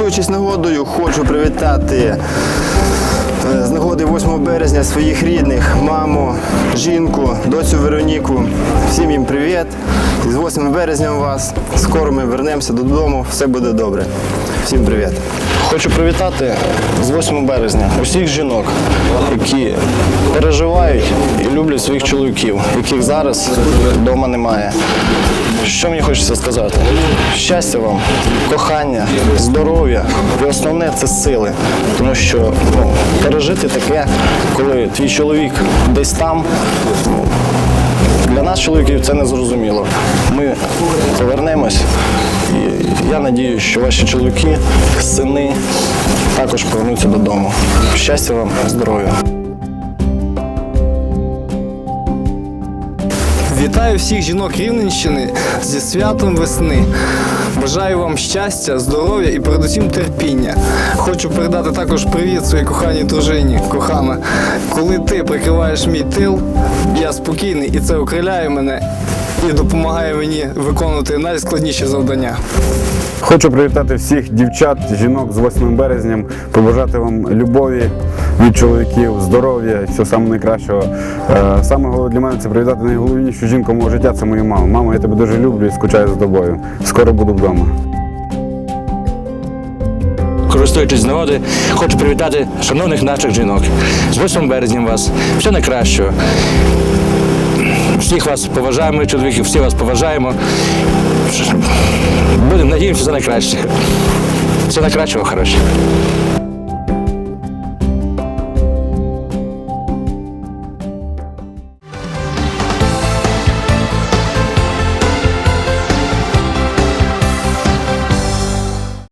Користуючись нагодою, хочу привітати е, з нагоди 8 березня своїх рідних, маму, жінку, доцю Вероніку. Всім їм привіт. І з 8 березня вас. Скоро ми вернемося додому, все буде добре. Всім привіт. Хочу привітати з 8 березня усіх жінок, які переживають люблять своїх чоловіків, яких зараз вдома немає. Що мені хочеться сказати? Щастя вам, кохання, здоров'я і основне це сили. Тому що ну, пережити таке, коли твій чоловік десь там. Для нас, чоловіків, це не зрозуміло. Ми повернемось, і я надію, що ваші чоловіки, сини також повернуться додому. Щастя вам, здоров'я! Вітаю всіх жінок Рівненщини зі святом весни. Бажаю вам щастя, здоров'я і передусім терпіння. Хочу передати також привіт своїй коханій дружині. Кохана, коли ти прикриваєш мій тил, я спокійний і це окриляє мене і допомагає мені виконувати найскладніші завдання. Хочу привітати всіх дівчат, жінок з 8 березням, побажати вам любові від чоловіків, здоров'я, всього найкращого. Е, Саме головне для мене це привітати найголовнішу жінку мого життя це мою маму. Мамо, я тебе дуже люблю і скучаю за тобою. Скоро буду вдома. Користуючись нагоди, хочу привітати шановних наших жінок. З 8 березням вас. Все найкращого. Всіх вас поважаємо, чоловіків, всі вас поважаємо. Будемо надіємося за найкраще. Все найкращого, хороше.